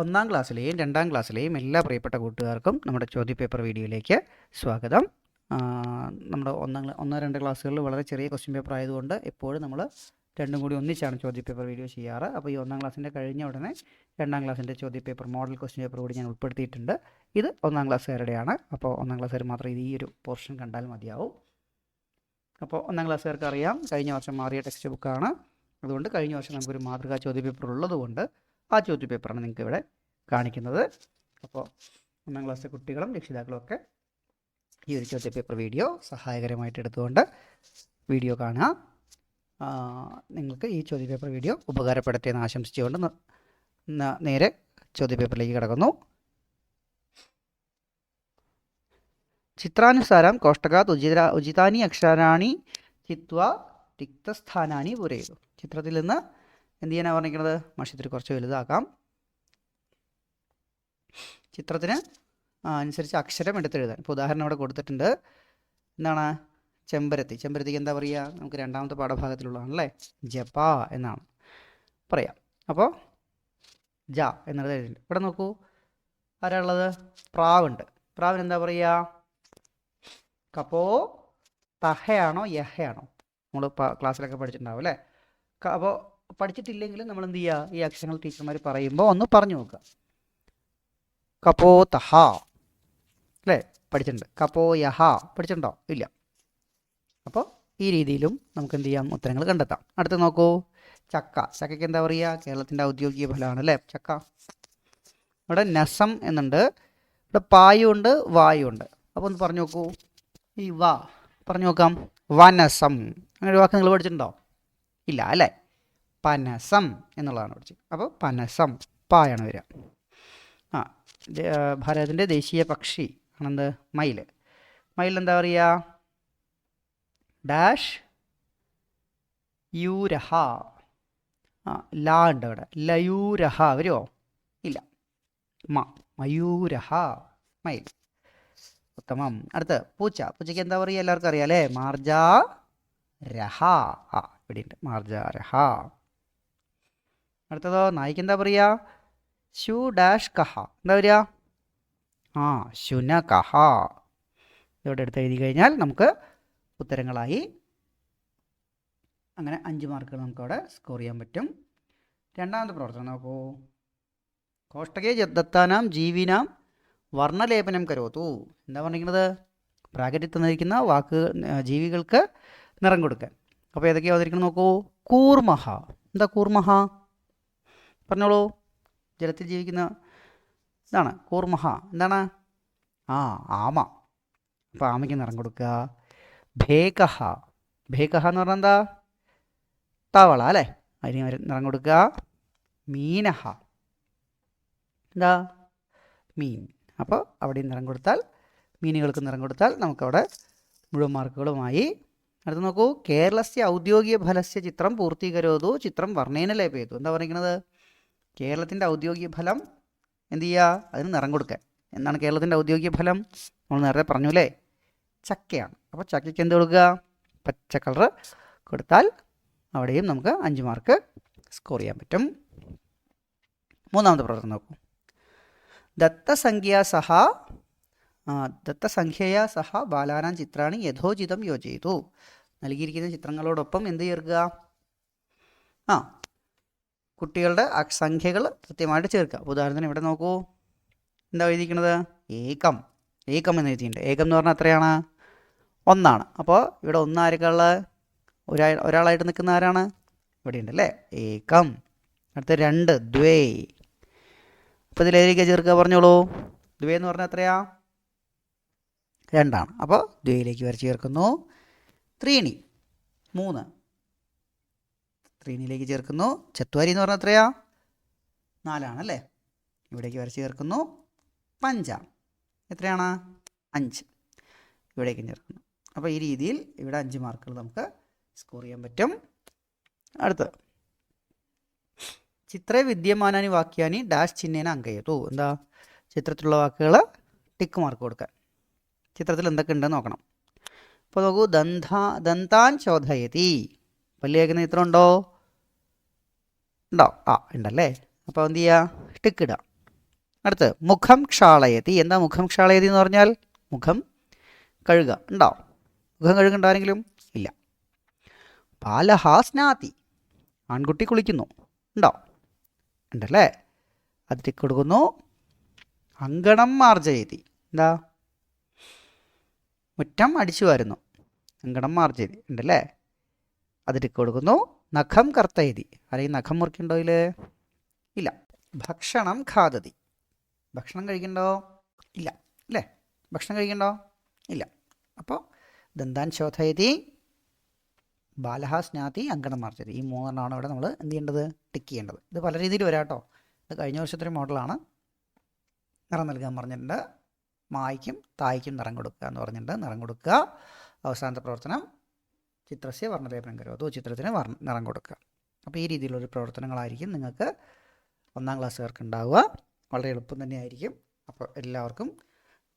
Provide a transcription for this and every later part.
ഒന്നാം ക്ലാസ്സിലെയും രണ്ടാം ക്ലാസ്സിലെയും എല്ലാ പ്രിയപ്പെട്ട കൂട്ടുകാർക്കും നമ്മുടെ ചോദ്യപേപ്പർ വീഡിയോയിലേക്ക് സ്വാഗതം. നമ്മുടെ ഒന്നാം ഒന്നോ രണ്ട് ക്ലാസ്സുകളിൽ വളരെ ചെറിയ ക്വസ്റ്റ്യൻ പേപ്പർ ആയതുകൊണ്ട് എപ്പോഴും നമ്മൾ രണ്ടും കൂടി ഒന്നിച്ചാണ് ചോദ്യപേപ്പർ വീഡിയോ ചെയ്യാറ്. അപ്പോൾ ഈ ഒന്നാം ക്ലാസ്സിന്റെ കഴിഞ്ഞ ഉടനെ രണ്ടാം ക്ലാസ്സിന്റെ ചോദ്യപേപ്പർ മോഡൽ ക്വസ്റ്റ്യൻ പേപ്പർ കൂടി ഞാൻ ഉൾപ്പെടുത്തിയിട്ടുണ്ട്. ഇത് ഒന്നാം ക്ലാസ്സുകാരുടെയാണ്. അപ്പോൾ ഒന്നാം ക്ലാസ്സുകാർ മാത്രം ഇത് ഈ ഒരു പോർഷൻ കണ്ടാൽ മതിയാവും. അപ്പോൾ ഒന്നാം ക്ലാസ്സുകാർക്ക് അറിയാം കഴിഞ്ഞ വർഷം മാറിയ ടെക്സ്റ്റ് ബുക്കാണ് അതുകൊണ്ട് കഴിഞ്ഞ വർഷം നമുക്കൊരു മാതൃകാ ചോദ്യപേപ്പർ ഉള്ളതുകൊണ്ട് ആ ചോദ്യപേപ്പറാണ് നിങ്ങൾക്ക് ഇവിടെ കാണിക്കുന്നത്. അപ്പോൾ ഒന്നാം ക്ലാസ്സിലെ കുട്ടികളും രക്ഷിതാക്കളും ഒക്കെ ഈ ഒരു ചോദ്യപേപ്പർ വീഡിയോ സഹായകരമായിട്ട് എടുത്തുകൊണ്ട് വീഡിയോ കാണുക. നിങ്ങൾക്ക് ഈ ചോദ്യപേപ്പർ വീഡിയോ ഉപകാരപ്പെടുത്തിയെന്ന് ആശംസിച്ചുകൊണ്ട് നേരെ ചോദ്യ നേരെ ചോദ്യപേപ്പറിലേക്ക് കിടക്കുന്നു. ചിത്രാനുസാരം കോഷ്ടകാത് ഉചിത ഉചിതാനി അക്ഷരാണി ചിത്വ റിക്തസ്ഥാനാനി പൂരയിതു ചിത്രത്തിൽ നിന്ന് എന്ത് ചെയ്യാനാണ് പറഞ്ഞിരിക്കുന്നത്? മഷിത്തിരി കുറച്ച് വലുതാക്കാം. ചിത്രത്തിന് അനുസരിച്ച് അക്ഷരം എടുത്തെഴുതാൻ. ഇപ്പോൾ ഉദാഹരണം ഇവിടെ കൊടുത്തിട്ടുണ്ട്. എന്താണ്? ചെമ്പരത്തി. ചെമ്പരത്തിക്ക് എന്താ പറയുക? നമുക്ക് രണ്ടാമത്തെ പാഠഭാഗത്തിലുള്ളതാണല്ലേ? ജപ എന്നാണ്. പറയാം. അപ്പോൾ ജ എന്നുള്ളത് എഴുതിയിട്ടുണ്ട്. ഇവിടെ നോക്കൂ. ആരാളുള്ളത് പ്രാവുണ്ട്. പ്രാവിന് എന്താ പറയുക? കപ്പോ തഹയാണോ യഹയാണോ? നമ്മൾ ക്ലാസ്സിലൊക്കെ പഠിച്ചിട്ടുണ്ടാവും അല്ലേ? അപ്പോൾ പഠിച്ചിട്ടില്ലെങ്കിലും നമ്മൾ എന്ത് ചെയ്യുക? ഈ അക്ഷരങ്ങൾ ടീച്ചർമാർ പറയുമ്പോൾ ഒന്ന് പറഞ്ഞു നോക്കുക. കപ്പോ തഹ അല്ലേ? പഠിച്ചിട്ടുണ്ട്. കപോയഹ. യഹ പഠിച്ചിട്ടുണ്ടോ? ഇല്ല. അപ്പോൾ ഈ രീതിയിലും നമുക്ക് എന്ത് ചെയ്യാം? ഉത്തരങ്ങൾ കണ്ടെത്താം. അടുത്ത് നോക്കൂ. ചക്ക. ചക്കയ്ക്ക് എന്താ പറയുക? കേരളത്തിന്റെ ഔദ്യോഗിക ഫലമാണ് അല്ലേ? ചക്ക. ഇവിടെ നസം എന്നുണ്ട്. ഇവിടെ പായുണ്ട് വായുണ്ട്. അപ്പോൾ ഒന്ന് പറഞ്ഞു നോക്കൂ. ഈ വാ. പറഞ്ഞു നോക്കാം. വനസം. അങ്ങനെ ഒരു വാക്ക് നിങ്ങൾ പഠിച്ചിട്ടുണ്ടോ? ഇല്ല അല്ലേ? പനസം എന്നുള്ളതാണ് പഠിച്ചത്. അപ്പോൾ പനസം. പായാണ് വരിക. ഭാരതത്തിന്റെ ദേശീയ പക്ഷി ആണെന്ത്? മയിൽ മയിൽ എന്താ പറയുക ഡാഷ് യൂരഹ. ആ ലാ ഉണ്ട് അവിടെ. ലയൂരഹ. വരുമോ ഇല്ല. മ മയൂരഹ. മയിൽ. ഉത്തമം അടുത്ത് പൂച്ച. പൂച്ചയ്ക്ക് എന്താ പറയുക എല്ലാവർക്കും അറിയാം അല്ലേ? മാർജ രഹ. ആ ഇവിടെ ഉണ്ട് മാർജ രഹ. അടുത്തതോ? നായിക്ക് എന്താ പറയുക ശു ഡാഷ് കഹ എന്താ വരിക? ആ ശുന കഹ ഇതോടെ എടുത്ത് എഴുതി കഴിഞ്ഞാൽ നമുക്ക് ഉത്തരങ്ങളായി അങ്ങനെ അഞ്ച് മാർക്കുകൾ നമുക്കവിടെ സ്കോർ ചെയ്യാൻ പറ്റും. രണ്ടാമത്തെ പ്രവർത്തനം നോക്കൂ. കോഷ്ടകേ ദത്താനാം ജീവിനാം വർണലേപനം കരോത്തു. എന്താ പറഞ്ഞിരിക്കുന്നത്? ബ്രാക്കറ്റിൽ തന്നിരിക്കുന്ന വാക്ക് ജീവികൾക്ക് നിറം കൊടുക്കാൻ. അപ്പോൾ ഏതൊക്കെയാണ് അവതരിക്കണം നോക്കൂ? കൂർമഹ. എന്താ കൂർമഹ? പറഞ്ഞോളൂ. ജലത്തിൽ ജീവിക്കുന്ന ഇതാണ് കൂർമഹ. എന്താണ്? ആ ആമ. അപ്പോൾ ആമയ്ക്ക് നിറം കൊടുക്കുക. ഭേകഹ ഭേകഹ എന്ന് പറഞ്ഞാൽ എന്താ? തവള അല്ലേ? അതിന് നിറം കൊടുക്കുക. മീനഹ. എന്താ? മീൻ. അപ്പോൾ അവിടെയും നിറം കൊടുത്താൽ മീനുകൾക്ക് നിറം കൊടുത്താൽ നമുക്കവിടെ മുഴുവൻ മാർക്കുകളുമായി. അടുത്ത് നോക്കൂ. കേരളസ്യ ഔദ്യോഗിക ഫലസ്യ ചിത്രം പൂർത്തീകരോതു ചിത്രം വർണേന ലേപയതു. എന്താ പറയുന്നത്? കേരളത്തിന്റെ ഔദ്യോഗിക ഫലം എന്ത് ചെയ്യുക അതിന് നിറം കൊടുക്കാൻ. എന്താണ് കേരളത്തിന്റെ ഔദ്യോഗിക ഫലം? നമ്മൾ നേരത്തെ പറഞ്ഞു അല്ലേ ചക്കയാണ്. അപ്പോൾ ചക്കയ്ക്ക് എന്ത് കൊടുക്കുക? പച്ച കളർ കൊടുത്താൽ അവിടെയും നമുക്ക് അഞ്ച് മാർക്ക് സ്കോർ ചെയ്യാൻ പറ്റും. മൂന്നാമത്തെ പ്രവർത്തനം നോക്കൂ. ദത്തസംഖ്യ സഹ ദത്തസംഖ്യയാ സഹ ബാലാനാം ചിത്രാണി യഥോചിതം യോജിതു നൽകിയിരിക്കുന്ന ചിത്രങ്ങളോടൊപ്പം എന്ത് ചേർക്കുക? ആ കുട്ടികളുടെ സംഖ്യകൾ കൃത്യമായിട്ട് ചേർക്കുക. ഉദാഹരണത്തിന് ഇവിടെ നോക്കൂ. എന്താ എഴുതിയിരിക്കുന്നത്? ഏകം. ഏകം എന്ന് എഴുതിയിട്ടുണ്ട്. ഏകം എന്ന് പറഞ്ഞാൽ എത്രയാണ്? ഒന്നാണ്. അപ്പോൾ ഇവിടെ ഒന്ന് ആരൊക്കെയുള്ള ഒരാ ഒരാളായിട്ട് നിൽക്കുന്ന ആരാണ്? ഇവിടെ ഉണ്ട് അല്ലേ? ഏകം. അടുത്ത രണ്ട് ദ്വേ. അപ്പോൾ ഇതിലേതൊക്കെ ചേർക്കുക? പറഞ്ഞോളൂ. ദ്വേ എന്ന് പറഞ്ഞാൽ എത്രയാ? രണ്ടാണ്. അപ്പോൾ ദ്വേയിലേക്ക് വരെ ചേർക്കുന്നു. ത്രീണി. മൂന്ന്. ത്രീണിയിലേക്ക് ചേർക്കുന്നു. ചത്വാരി എന്ന് പറഞ്ഞാൽ എത്രയാ നാലാണല്ലേ? ഇവിടേക്ക് വരച്ച് ചേർക്കുന്നു. പഞ്ച. എത്രയാണ്? അഞ്ച്. ഇവിടേക്ക് ചേർക്കുന്നു. അപ്പോൾ ഈ രീതിയിൽ ഇവിടെ അഞ്ച് മാർക്കുകൾ നമുക്ക് സ്കോർ ചെയ്യാൻ പറ്റും. അടുത്ത് ചിത്രേ വിദ്യമാനാനി വാക്യാനി ഡാഷ് ചിഹ്നേന അങ്കയത്തു എന്താ? ചിത്രത്തിലുള്ള വാക്കുകൾ ടിക്ക് മാർക്ക് കൊടുക്കാൻ. ചിത്രത്തിൽ എന്തൊക്കെ ഉണ്ടെന്ന് നോക്കണം. അപ്പോൾ നോക്കൂ ദന്ത ദന്താൻ ചോദയതി. കേൾക്കുന്ന ഇത്ര ഉണ്ടോ? ഉണ്ടോ ആ ഉണ്ടല്ലേ. അപ്പോൾ എന്ത് ചെയ്യുക ടിക്ക് ഇടുക അടുത്ത് മുഖം ക്ഷാളയതി. എന്താ മുഖം ക്ഷാളയതി എന്ന് പറഞ്ഞാൽ? മുഖം കഴുകുക. ഉണ്ടോ? മുഖം കഴുകണ്ട ആരെങ്കിലും? ഇല്ല. ബാലഹ സ്നാതി ആൺകുട്ടി കുളിക്കുന്നു. ഉണ്ടോ? ഉണ്ടല്ലേ? അതിലേക്ക് കൊടുക്കുന്നു. അങ്കണം മാർജയതി. എന്താ? മുറ്റം അടിച്ചു വരുന്നു. അങ്കണം മാർജയതി. ഉണ്ടല്ലേ? അതിലേക്ക് കൊടുക്കുന്നു. നഖം കർത്തയതി. ആരെയും നഖം മുറിക്കണ്ടോ ഇതിൽ ഇല്ല. ഭക്ഷണം ഖാദതി. ഭക്ഷണം കഴിക്കണ്ടോ? ഇല്ല. അല്ലേ? ഭക്ഷണം കഴിക്കണ്ടോ? ഇല്ല. അപ്പോൾ ദന്താൻ ശോധയതി ബാലഹ സ്നാതി അങ്കണം മാർജതി ഈ മൂന്നെണ്ണമാണ് ഇവിടെ നമ്മൾ എന്ത് ചെയ്യേണ്ടത്? ടിക്ക് ചെയ്യേണ്ടത്. ഇത് പല രീതിയിൽ വരാം കേട്ടോ. ഇത് കഴിഞ്ഞ വർഷത്തൊരു മോഡലാണ്. നിറം നൽകാൻ പറഞ്ഞിട്ടുണ്ട്. മായ്ക്കും തായ്ക്കും നിറം കൊടുക്കുക എന്ന് പറഞ്ഞിട്ടുണ്ട്. നിറം കൊടുക്കുക. അവസാനത്തെ പ്രവർത്തനം ചിത്രസ്യ വർണലേപനം കരുവതോ ചിത്രത്തിന് വർണ നിറം കൊടുക്കുക. അപ്പോൾ ഈ രീതിയിലുള്ള പ്രവർത്തനങ്ങളായിരിക്കും നിങ്ങൾക്ക് ഒന്നാം ക്ലാസ്സുകാർക്ക് ഉണ്ടാവുക. വളരെ എളുപ്പം തന്നെയായിരിക്കും. അപ്പോൾ എല്ലാവർക്കും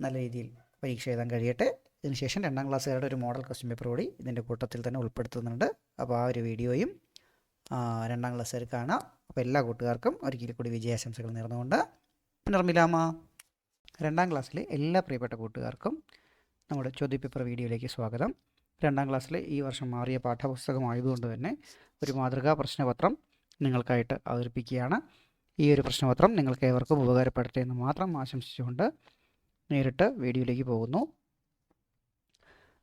നല്ല രീതിയിൽ പരീക്ഷ എഴുതാൻ കഴിയട്ടെ. ഇതിനുശേഷം രണ്ടാം ക്ലാസ്സുകാരുടെ ഒരു മോഡൽ ക്വസ്റ്റ്യൻ പേപ്പർ കൂടി ഇതിന്റെ കൂട്ടത്തിൽ തന്നെ ഉൾപ്പെടുത്തുന്നുണ്ട്. അപ്പോൾ ആ ഒരു വീഡിയോയും രണ്ടാം ക്ലാസ്സുകാർ കാണാം. അപ്പോൾ എല്ലാ കൂട്ടുകാർക്കും ഒരിക്കൽ കൂടി വിജയാശംസകൾ നേർന്നുകൊണ്ട്. നിർമ്മിലാമ രണ്ടാം ക്ലാസ്സിലെ എല്ലാ പ്രിയപ്പെട്ട കൂട്ടുകാർക്കും നമ്മുടെ ചോദ്യപേപ്പർ വീഡിയോയിലേക്ക് സ്വാഗതം. രണ്ടാം ക്ലാസ്സിലെ ഈ വർഷം മാറിയ പാഠപുസ്തകമായതുകൊണ്ട് തന്നെ ഒരു മാതൃകാ പ്രശ്നപത്രം നിങ്ങൾക്കായിട്ട് അവതരിപ്പിക്കുകയാണ്. ഈ ഒരു പ്രശ്നപത്രം നിങ്ങൾക്ക് ഏവർക്കും ഉപകാരപ്പെടട്ടെ എന്ന് മാത്രം ആശംസിച്ചുകൊണ്ട് നേരിട്ട് വീഡിയോയിലേക്ക് പോകുന്നു.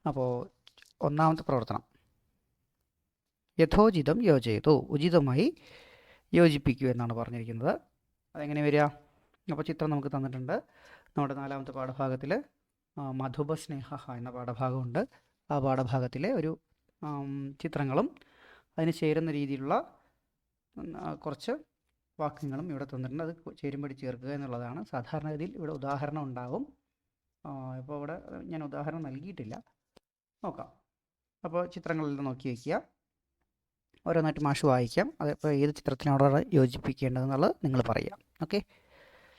അപ്പോൾ ഒന്നാമത്തെ പ്രവർത്തനം. യഥോചിതം യോജയതു ഉചിതമായി യോജിപ്പിക്കൂ എന്നാണ് പറഞ്ഞിരിക്കുന്നത്. അതെങ്ങനെ വരിക? അപ്പോൾ ചിത്രം നമുക്ക് തന്നിട്ടുണ്ട്. നമ്മുടെ നാലാമത്തെ പാഠഭാഗത്തിൽ മധുബ സ്നേഹ എന്ന പാഠഭാഗമുണ്ട്. ആ പാഠഭാഗത്തിലെ ഒരു ചിത്രങ്ങളും അതിന് ചേരുന്ന രീതിയിലുള്ള കുറച്ച് വാക്യങ്ങളും ഇവിടെ തന്നിട്ടുണ്ട്. അത് ചേരുമ്പടി ചേർക്കുക എന്നുള്ളതാണ്. സാധാരണഗതിയിൽ ഇവിടെ ഉദാഹരണം ഉണ്ടാകും ഇപ്പോൾ ഇവിടെ ഞാൻ ഉദാഹരണം നൽകിയിട്ടില്ല. നോക്കാം. അപ്പോൾ ചിത്രങ്ങളെല്ലാം നോക്കി വയ്ക്കുക ഓരോന്നായിട്ട് മാഷ് വായിക്കാം. അത് ഇപ്പോൾ ഏത് ചിത്രത്തിനോടാണ് യോജിപ്പിക്കേണ്ടതെന്നുള്ളത് നിങ്ങൾ പറയാം. ഓക്കെ?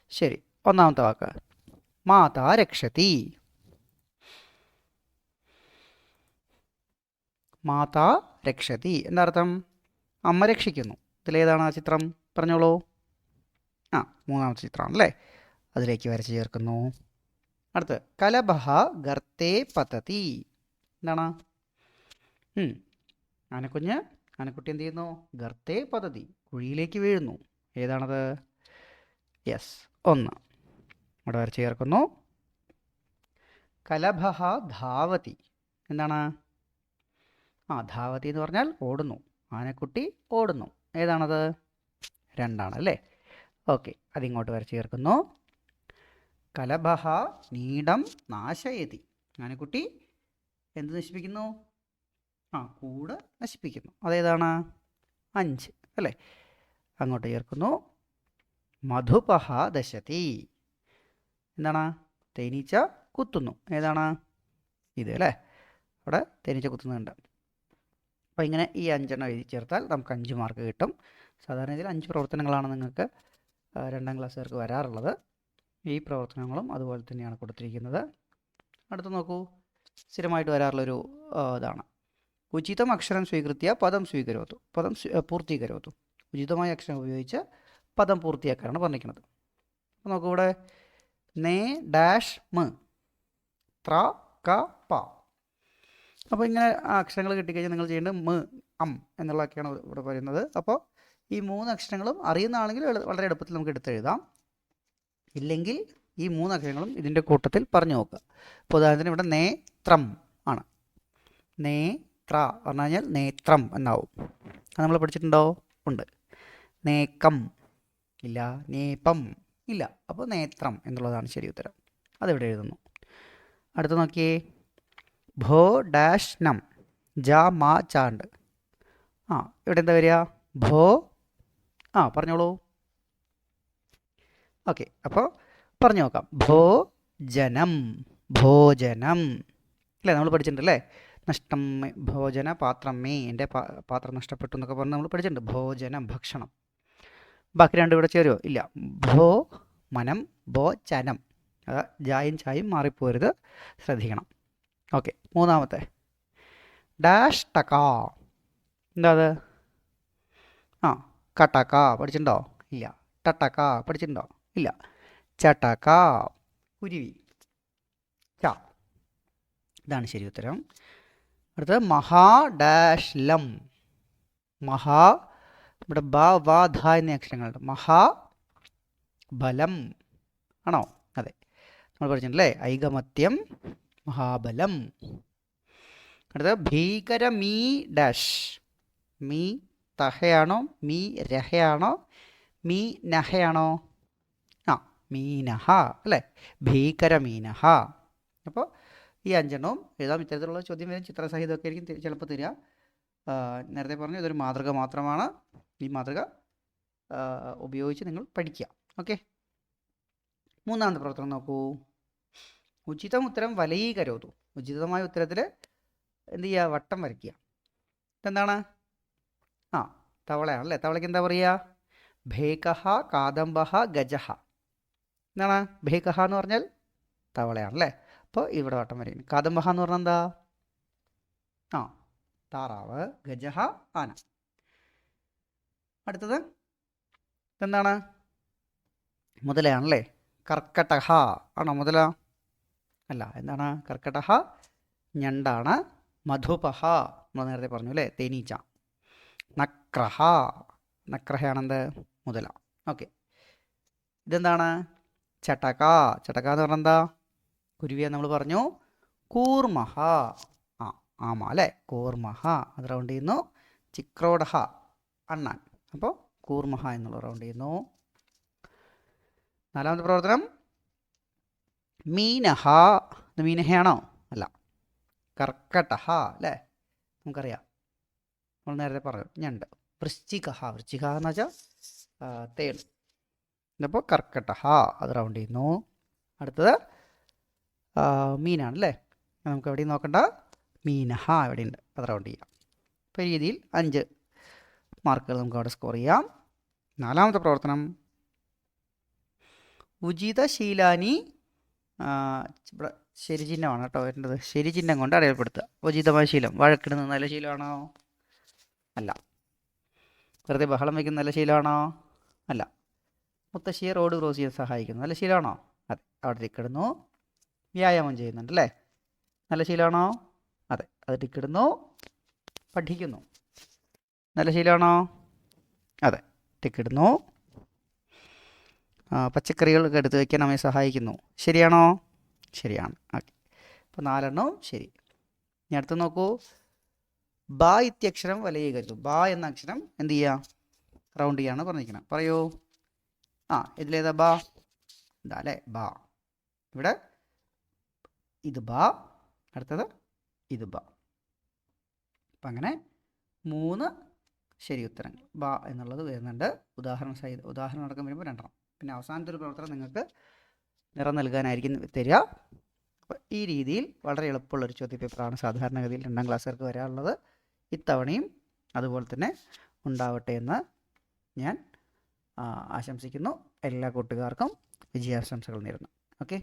ശരി. ഒന്നാമത്തെ വാക്ക്. മാതാ രക്ഷതി മാതാ രക്ഷതി എന്നർത്ഥം. അമ്മ രക്ഷിക്കുന്നു. ഇതിലേതാണ് ആ ചിത്രം? പറഞ്ഞോളൂ. ആ മൂന്നാമത്തെ ചിത്രമാണല്ലേ അതിലേക്ക് വരച്ച് ചേർക്കുന്നു. അടുത്ത് കലബഹ ഗർത്തേ പതതി. എന്താണ്. ആനക്കുഞ്ഞ് ആനക്കുട്ടി എന്ത് ചെയ്യുന്നു? ഗർത്തേ പതതി കുഴിയിലേക്ക് വീഴുന്നു. ഏതാണത്? യെസ് ഒന്ന്. ഇവിടെ വരച്ച് ചേർക്കുന്നു. കലഭഹ ധാവതി. എന്താണ്? ആ ധാവതി എന്ന് പറഞ്ഞാൽ ഓടുന്നു. ആനക്കുട്ടി ഓടുന്നു. ഏതാണത്? രണ്ടാണ് അല്ലേ ഓക്കെ അതിങ്ങോട്ട് വരച്ച് ചേർക്കുന്നു. കലബഹ നീടം നാശയതി. ആനക്കുട്ടി എന്ത് നശിപ്പിക്കുന്നു? ആ കൂട് നശിപ്പിക്കുന്നു. അതേതാണ്? അഞ്ച് അല്ലേ? അങ്ങോട്ട് ചേർക്കുന്നു. മധുപഹ ദശതി. എന്താണ്? തേനീച്ച കുത്തുന്നു. ഏതാണ്? ഇത് അല്ലേ? അവിടെ തേനീച്ച കുത്തുന്നുണ്ട്. അപ്പോൾ ഇങ്ങനെ ഈ അഞ്ചെണ്ണം എഴുതി ചേർത്താൽ നമുക്ക് അഞ്ച് മാർക്ക് കിട്ടും. സാധാരണ ഇതിൽ അഞ്ച് പ്രവർത്തനങ്ങളാണ് നിങ്ങൾക്ക് രണ്ടാം ക്ലാസ്സുകാർക്ക് വരാറുള്ളത്. ഈ പ്രവർത്തനങ്ങളും അതുപോലെ തന്നെയാണ് കൊടുത്തിരിക്കുന്നത്. അടുത്ത് നോക്കൂ. സ്ഥിരമായിട്ട് വരാറുള്ളൊരു ഇതാണ്. ഉചിതം അക്ഷരം സ്വീകൃത്യ പദം സ്വീകരോത്തു. പദം പൂർത്തീകരോത്തു ഉചിതമായ അക്ഷരം ഉപയോഗിച്ച് പദം പൂർത്തിയാക്കാനാണ് പറഞ്ഞിരിക്കുന്നത്. അപ്പോൾ നോക്കൂ ഇവിടെ. നേ ഡാഷ് മ. ത്ര ക പ. അപ്പോൾ ഇങ്ങനെ അക്ഷരങ്ങൾ കിട്ടിക്കഴിഞ്ഞാൽ നിങ്ങൾ ചെയ്യേണ്ടത് മ് അം എന്നുള്ളതൊക്കെയാണ് ഇവിടെ പറയുന്നത്. അപ്പോൾ ഈ മൂന്ന് അക്ഷരങ്ങളും അറിയുന്ന ആണെങ്കിൽ വളരെ എളുപ്പത്തിൽ നമുക്ക് എടുത്തെഴുതാം. ഇല്ലെങ്കിൽ ഈ മൂന്ന് അക്ഷരങ്ങളും ഇതിന്റെ കൂട്ടത്തിൽ പറഞ്ഞു നോക്കുക. ഇപ്പോൾ ഉദാഹരണത്തിന് ഇവിടെ നേത്രം ആണ്. നേ ത്ര പറഞ്ഞു കഴിഞ്ഞാൽ നേത്രം എന്നാവും. അത് നമ്മൾ പഠിച്ചിട്ടുണ്ടോ? ഉണ്ട്. നേക്കം ഇല്ല നേപ്പം ഇല്ല. അപ്പോൾ നേത്രം എന്നുള്ളതാണ് ശരി ഉത്തരം. അതിവിടെ എഴുതുന്നു. അടുത്ത് നോക്കിയേ. ഭോ ഡാഷ് നം ജ മാ ചാണ്ട്. ആ ഇവിടെ എന്താ വരിക? ഭോ. ആ പറഞ്ഞോളൂ. ഓക്കെ അപ്പോൾ പറഞ്ഞു നോക്കാം. ഭോ ജനം ഭോജനം. അല്ലേ നമ്മൾ പഠിച്ചിട്ടുണ്ടല്ലേ? നഷ്ടം ഭോജന പാത്രം മേ എന്റെ പാത്രം നഷ്ടപ്പെട്ടു എന്നൊക്കെ പറഞ്ഞ് നമ്മൾ പഠിച്ചിട്ടുണ്ട്. ഭോജനം ഭക്ഷണം. ബാക്കി രണ്ടും ഇവിടെ ചേരുമോ ഇല്ല. ഭോ മനം ഭോജനം അത് ജായും ചായും മാറിപ്പോരുത്. ശ്രദ്ധിക്കണം. ഓക്കെ മൂന്നാമത്തെ. ഡാഷ് ടക്ക എന്താ അത് ആ കട്ടക്ക. പഠിച്ചിട്ടുണ്ടോ? ഇല്ല. ടട്ടക്ക. പഠിച്ചിട്ടുണ്ടോ? ഇല്ല. ചട്ടക്ക. കുരുവി. ച. ഇതാണ് ശരി ഉത്തരം. അടുത്തത് മഹാ ഡാഷ് ലം. മഹാ ഇവിടെ ബ വ ധ എന്നീ അക്ഷരങ്ങളുണ്ട്. മഹാ ബലം. ആണോ? അതെ. നമ്മൾ പഠിച്ചിട്ടുണ്ടല്ലേ? ഐകമത്യം മഹാബലം. അടുത്തത് ഭീകര മീ ഡാഷ്. മീ തഹയാണോ? മീ രഹയാണോ? മീ നഹയാണോ? ആ മീനഹ അല്ലേ? ഭീകര മീനഹ അപ്പോൾ ഈ അഞ്ചെണ്ണവും എഴുതാം. ഇത്തരത്തിലുള്ള ചോദ്യം വരും. ചിത്രസഹിതമൊക്കെ ആയിരിക്കും ചിലപ്പോൾ തരിക നേരത്തെ പറഞ്ഞു ഇതൊരു മാതൃക മാത്രമാണ്. ഈ മാതൃക ഉപയോഗിച്ച് നിങ്ങൾ പഠിക്കുക. ഓക്കെ? മൂന്നാമത്തെ പ്രവർത്തനം നോക്കൂ. ഉചിതം ഉത്തരം വലയീകരോതു. ഉചിതമായ ഉത്തരത്തിൽ എന്ത് ചെയ്യുക വട്ടം വരയ്ക്കുക. ഇതെന്താണ്? ആ തവളയാണ് അല്ലേ തവളയ്ക്ക് എന്താ പറയുക ഭേകഹ കാദംബഹ ഗജഹ. എന്താണ്? ഭേകഹ എന്ന് പറഞ്ഞാൽ തവളയാണ് അല്ലേ അപ്പോൾ ഇവിടെ വട്ടം വരയ്ക്കുന്നു. കാദംബഹ എന്ന് പറഞ്ഞാൽ എന്താ? ആ താറാവ് ഗജഹ ആന. അടുത്തത് എന്താണ് മുതലയാണല്ലേ? കർക്കടഹ. ആണോ മുതല? അല്ല എന്താണ്? കർക്കടഹ ഞണ്ടാണ് മധുപഹ നമ്മൾ നേരത്തെ പറഞ്ഞു അല്ലേ? തേനീച്ച. നക്രഹ. നക്രഹയാണെന്ത്? മുതല. ഓക്കെ. ഇതെന്താണ്? ചടക. ചടക എന്ന് പറഞ്ഞാൽ എന്താ? കുരുവിയ നമ്മൾ പറഞ്ഞു. കൂർമഹ. ആ ആമ അല്ലേ? കൂർമഹ. അത് റൗണ്ട് ചെയ്യുന്നു. ചിക്രോഡഹ അണ്ണാൻ. അപ്പോൾ കൂർമഹ എന്നുള്ള റൗണ്ട് ചെയ്യുന്നു. നാലാമത്തെ പ്രവർത്തനം. മീനഹ. ഇത് മീനഹയാണോ? അല്ല. കർക്കടഹ അല്ലേ? നമുക്കറിയാം. നമ്മൾ നേരത്തെ പറഞ്ഞു. ഞണ്ട് വൃശ്ചികഹ. വൃശ്ചിക എന്ന് വെച്ചാൽ തേൾ എന്നപ്പോൾ കർക്കടഹ. അത് റൗണ്ട് ചെയ്യുന്നു. അടുത്തത് മീനാണ് അല്ലേ? നമുക്ക് എവിടെയും നോക്കണ്ട. മീനഹ എവിടെയുണ്ട് അത് റൗണ്ട് ചെയ്യാം. അപ്പോൾ രീതിയിൽ അഞ്ച് മാർക്കുകൾ നമുക്ക് അവിടെ സ്കോർ ചെയ്യാം. നാലാമത്തെ പ്രവർത്തനം. ഉചിതശീലാനി ശരി ചിഹ്നമാണ് കേട്ടോ വരേണ്ടത് ശരി ചിഹ്നം കൊണ്ട് അടയാളപ്പെടുത്തുക. ഉചിതമായ ശീലം. വഴക്കിടുന്ന നല്ല ശീലമാണോ? അല്ല. വെറുതെ ബഹളം വയ്ക്കുന്ന നല്ല ശീലമാണോ? അല്ല. മുത്തശ്ശിയെ റോഡ് ക്രോസ് ചെയ്യാൻ സഹായിക്കുന്നു. നല്ല ശീലമാണോ? അതെ. അവിടെ ടിക്കിടുന്നു വ്യായാമം ചെയ്യുന്നുണ്ട് അല്ലേ? നല്ല ശീലമാണോ? അതെ. അത് ടിക്കിടുന്നു പഠിക്കുന്നു. നല്ല ശീലമാണോ? അതെ. ടിക്കിടുന്നു പച്ചക്കറികളൊക്കെ എടുത്ത് വയ്ക്കാൻ നമ്മെ സഹായിക്കുന്നു. ശരിയാണോ? ശരിയാണ്. ഓക്കെ അപ്പോൾ നാലെണ്ണവും ശരി. ഇനി അടുത്ത് നോക്കൂ. ബാ ഇത്യക്ഷരം വലയീകരിച്ചു. ബ എന്ന അക്ഷരം എന്ത് ചെയ്യുക റൗണ്ട് ചെയ്യാണ് പറഞ്ഞിരിക്കണം. പറയൂ. ആ ഇതിലേതാ ബാ? ഇതാ അല്ലേ? ബ. ഇവിടെ ഇത് ബാ അടുത്തത് ഇത് ബാ. അപ്പം അങ്ങനെ മൂന്ന് ശരി ഉത്തരങ്ങൾ. ബാ എന്നുള്ളത് വരുന്നുണ്ട്. ഉദാഹരണ സഹിതം ഉദാഹരണം അടക്കം വരുമ്പോൾ രണ്ടെണ്ണം. പിന്നെ അവസാനത്തെ ഒരു പ്രവർത്തനം നിങ്ങൾക്ക് നിറം നൽകാനായിരിക്കും തരിക. അപ്പോൾ ഈ രീതിയിൽ വളരെ എളുപ്പമുള്ള എളുപ്പമുള്ളൊരു ചോദ്യപേപ്പറാണ് സാധാരണഗതിയിൽ രണ്ടാം ക്ലാസ്സുകാർക്ക് വരാറുള്ളത്. ഇത്തവണയും അതുപോലെ തന്നെ ഉണ്ടാവട്ടെ എന്ന് ഞാൻ ആശംസിക്കുന്നു. എല്ലാ കൂട്ടുകാർക്കും വിജയാശംസകൾ നേരുന്നു. ഓക്കെ?